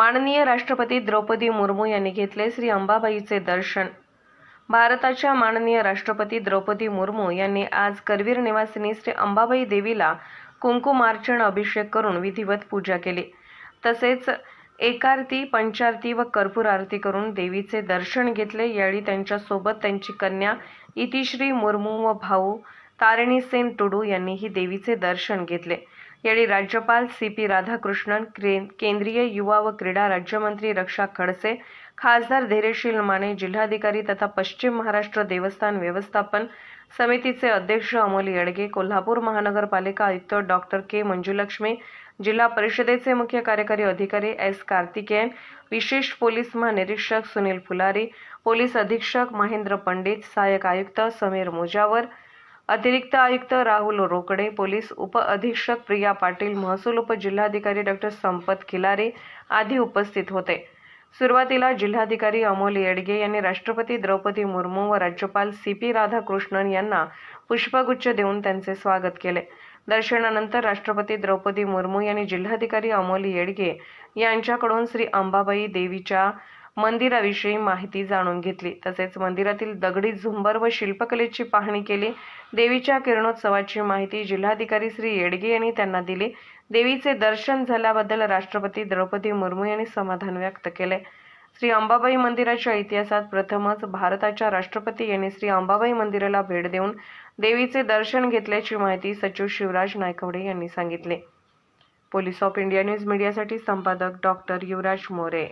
माननीय राष्ट्रपती द्रौपदी मुर्मू यांनी घेतले श्री अंबाबाईचे दर्शन. भारताच्या माननीय राष्ट्रपती द्रौपदी मुर्मू यांनी आज करवीर निवासिनी श्री अंबाबाई देवीला कुंकुमार्चन अभिषेक करून विधिवत पूजा केली. तसेच एकारती पंचारती व कर्पूर आरती करून देवीचे दर्शन घेतले. यावेळी त्यांच्यासोबत त्यांची कन्या इतिश्री मुर्मू व भाऊ तारिणी सेन टुडू यांनीही देवीचे दर्शन घेतले. यावेळी राज्यपाल सी पी राधाकृष्णन केंद्रीय युवा व क्रीडा राज्यमंत्री रक्षा खडसे खासदार धैर्यशील माने जिल्हाधिकारी तथा पश्चिम महाराष्ट्र देवस्थान व्यवस्थापन समितीचे अध्यक्ष अमोल येडगे कोल्हापूर महानगरपालिका आयुक्त डॉक्टर के मंजुलक्ष्मी जिल्हा परिषदेचे मुख्य कार्यकारी अधिकारी एस. कार्तिकेयन विशेष पोलीस महानिरीक्षक सुनील फुलारी पोलीस अधीक्षक महेंद्र पंडित सहाय्यक आयुक्त समीर मुजावर अतिरिक्त आयुक्त राहुल रोकडे पोलीस उप अधीक्षक प्रिया पाटील महसूल उपजिल्हाधिकारी डॉक्टर संपत खिलारे आदी उपस्थित होते. सुरुवातीला जिल्हाधिकारी अमोल येडगे यांनी राष्ट्रपती द्रौपदी मुर्मू व राज्यपाल सी पी राधाकृष्णन यांना पुष्पगुच्छ देऊन त्यांचे स्वागत केले. दर्शनानंतर राष्ट्रपती द्रौपदी मुर्मू यांनी जिल्हाधिकारी अमोल येडगे यांच्याकडून श्री अंबाबाई देवीच्या मंदिराविषयी माहिती जाणून घेतली. तसेच मंदिरातील दगडी झुंबर व शिल्पकलेची पाहणी केली. देवीच्या किरणोत्सवाची माहिती जिल्हाधिकारी श्री येडगे यांनी त्यांना दिली. देवीचे दर्शन झाल्याबद्दल राष्ट्रपती द्रौपदी मुर्मू यांनी समाधान व्यक्त केले. श्री अंबाबाई मंदिराच्या इतिहासात प्रथमच भारताच्या राष्ट्रपती यांनी श्री अंबाबाई मंदिराला भेट देऊन देवीचे दर्शन घेतल्याची माहिती सचिव शिवराज नायकवडे यांनी सांगितले. पोलीस ऑफ इंडिया न्यूज मीडियासाठी संपादक डॉक्टर युवराज मोरे.